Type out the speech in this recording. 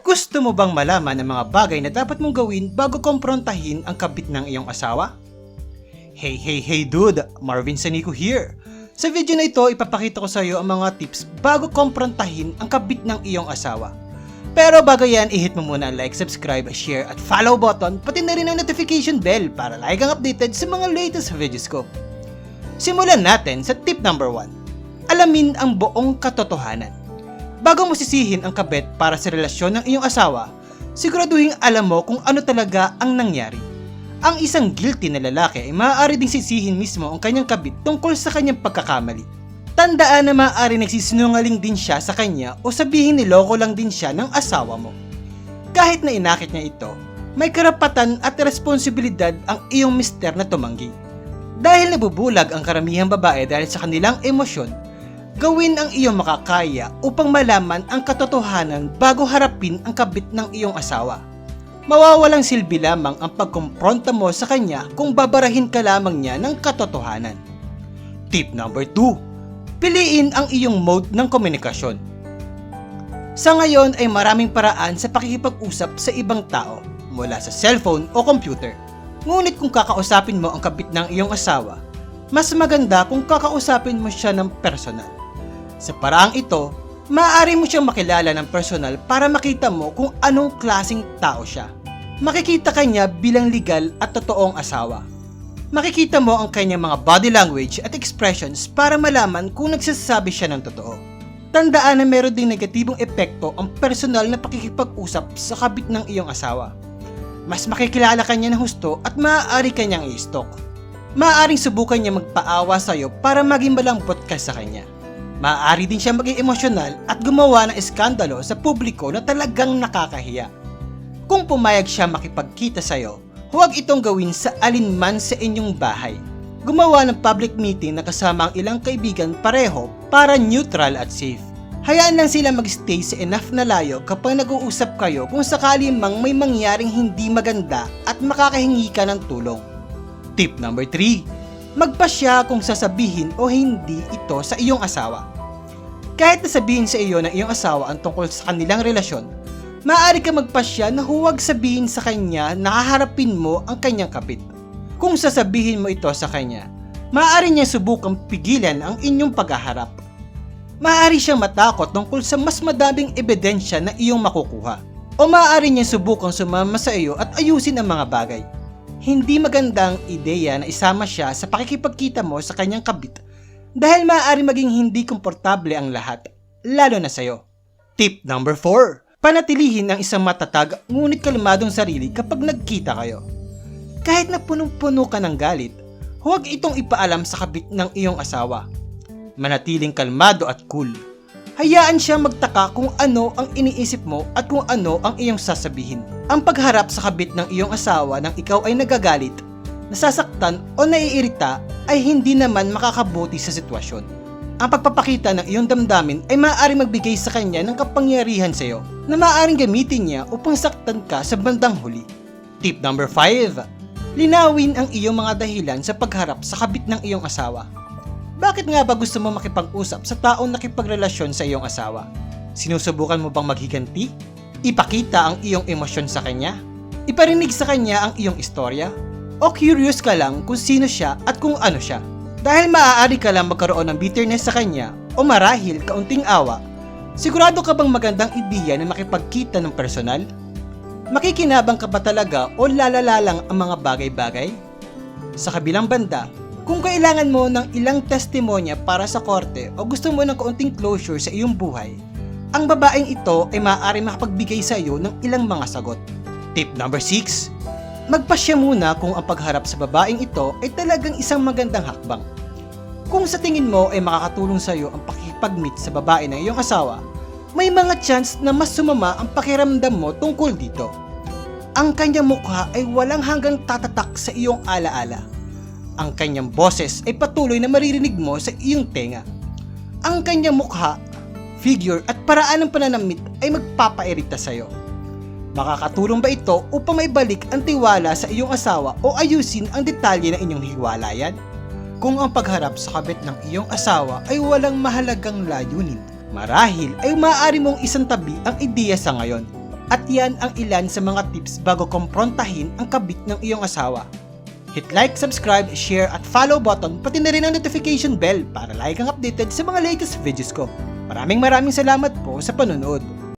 Gusto mo bang malaman ang mga bagay na dapat mong gawin bago komprontahin ang kabit ng iyong asawa? Hey, hey, hey dude! Marvin Sanico here! Sa video na ito, ipapakita ko sa iyo ang mga tips bago komprontahin ang kabit ng iyong asawa. Pero bago yan, i-hit mo muna ang like, subscribe, share at follow button, pati na rin ang notification bell para lagi kang updated sa mga latest videos ko. Simulan natin sa tip number 1. Alamin ang buong katotohanan. Bago mo sisihin ang kabit para sa relasyon ng iyong asawa, siguraduhin alam mo kung ano talaga ang nangyari. Ang isang guilty na lalaki ay maaari ding sisihin mismo ang kanyang kabit tungkol sa kanyang pagkakamali. Tandaan na maaari nagsisinungaling din siya sa kanya o sabihin niloko lang din siya ng asawa mo. Kahit na inakit niya ito, may karapatan at responsibilidad ang iyong mister na tumanggi. Dahil nabubulag ang karamihang babae dahil sa kanilang emosyon, gawin ang iyong makakaya upang malaman ang katotohanan bago harapin ang kabit ng iyong asawa. Mawawalang silbi lamang ang pagkumpronta mo sa kanya kung babarahin ka lamang niya ng katotohanan. Tip number 2. Piliin ang iyong mode ng komunikasyon. Sa ngayon ay maraming paraan sa pakikipag-usap sa ibang tao mula sa cellphone o computer. Ngunit kung kakausapin mo ang kabit ng iyong asawa, mas maganda kung kakausapin mo siya ng personal. Sa paraang ito, maaari mo siyang makilala ng personal para makita mo kung anong klasing tao siya. Makikita kanya bilang legal at totoong asawa. Makikita mo ang kanyang mga body language at expressions para malaman kung nagsasabi siya ng totoo. Tandaan na meron ding negatibong epekto ang personal na pakikipag-usap sa kabit ng iyong asawa. Mas makikilala kanya ng husto at maaari kanyang i-stalk. Maaaring subukan niya magpaawa sa iyo para maging malambot ka sa kanya. Maaari din siya maging emosyonal at gumawa ng eskandalo sa publiko na talagang nakakahiya. Kung pumayag siya makipagkita sa iyo, huwag itong gawin sa alinman sa inyong bahay. Gumawa ng public meeting na kasama ang ilang kaibigan pareho para neutral at safe. Hayaan lang sila magstay sa enough na layo kapag nag-uusap kayo kung sakali mang may mangyaring hindi maganda at makakahingi ka ng tulong. Tip number 3. Magpasya kung sasabihin o hindi ito sa iyong asawa. Kahit nasabihin sa iyo ng iyong asawa ang tungkol sa kanilang relasyon, maaari ka magpasya na huwag sabihin sa kanya na haharapin mo ang kanyang kapit. Kung sasabihin mo ito sa kanya, maaari niya subukang pigilan ang inyong paghaharap. Maaari siyang matakot tungkol sa mas madaming ebidensya na iyong makukuha. O maaari niya subukang sumama sa iyo at ayusin ang mga bagay. Hindi magandang ideya na isama siya sa pakikipagkita mo sa kanyang kabit dahil maaari maging hindi komportable ang lahat, lalo na sa iyo. Tip number 4. Panatilihin ang isang matatag ngunit kalmadong sarili kapag nagkita kayo. Kahit na punong-puno ka ng galit, huwag itong ipaalam sa kabit ng iyong asawa. Manatiling kalmado at cool. Hayaan siya magtaka kung ano ang iniisip mo at kung ano ang iyong sasabihin. Ang pagharap sa kabit ng iyong asawa nang ikaw ay nagagalit, nasasaktan o naiirita ay hindi naman makakabuti sa sitwasyon. Ang pagpapakita ng iyong damdamin ay maaari magbigay sa kanya ng kapangyarihan sa iyo na maaaring gamitin niya upang saktan ka sa bandang huli. Tip number 5. Linawin ang iyong mga dahilan sa pagharap sa kabit ng iyong asawa. Bakit nga ba gusto mo makipag-usap sa taong nakipagrelasyon sa iyong asawa? Sinusubukan mo bang maghiganti? Ipakita ang iyong emosyon sa kanya? Iparinig sa kanya ang iyong istorya? O curious ka lang kung sino siya at kung ano siya? Dahil maaari ka lang magkaroon ng bitterness sa kanya o marahil kaunting awa, sigurado ka bang magandang ideya na makipagkita ng personal? Makikinabang ka ba talaga o lalala lang ang mga bagay-bagay? Sa kabilang banda, kung kailangan mo ng ilang testimonya para sa korte o gusto mo ng kaunting closure sa iyong buhay, ang babaeng ito ay maaari makapagbigay sa iyo ng ilang mga sagot. Tip number 6. Magpasya muna kung ang pagharap sa babaeng ito ay talagang isang magandang hakbang. Kung sa tingin mo ay makakatulong sa iyo ang pakikipag-meet sa babae ng iyong asawa, may mga chance na mas sumama ang pakiramdam mo tungkol dito. Ang kanyang mukha ay walang hanggang tatatak sa iyong alaala. Ang kanyang boses ay patuloy na maririnig mo sa iyong tenga. Ang kanyang mukha, figure at paraan ng pananamit ay magpapairita sa iyo. Makakatulong ba ito upang maibalik ang tiwala sa iyong asawa o ayusin ang detalye ng inyong hiwalayan? Kung ang pagharap sa kabit ng iyong asawa ay walang mahalagang layunin, marahil ay maaari mong isang tabi ang ideya sa ngayon At yan ang ilan sa mga tips bago komprontahin ang kabit ng iyong asawa. Hit like, subscribe, share at follow button pati na rin ang notification bell para lagi kang updated sa mga latest videos ko. Maraming maraming salamat po sa panonood.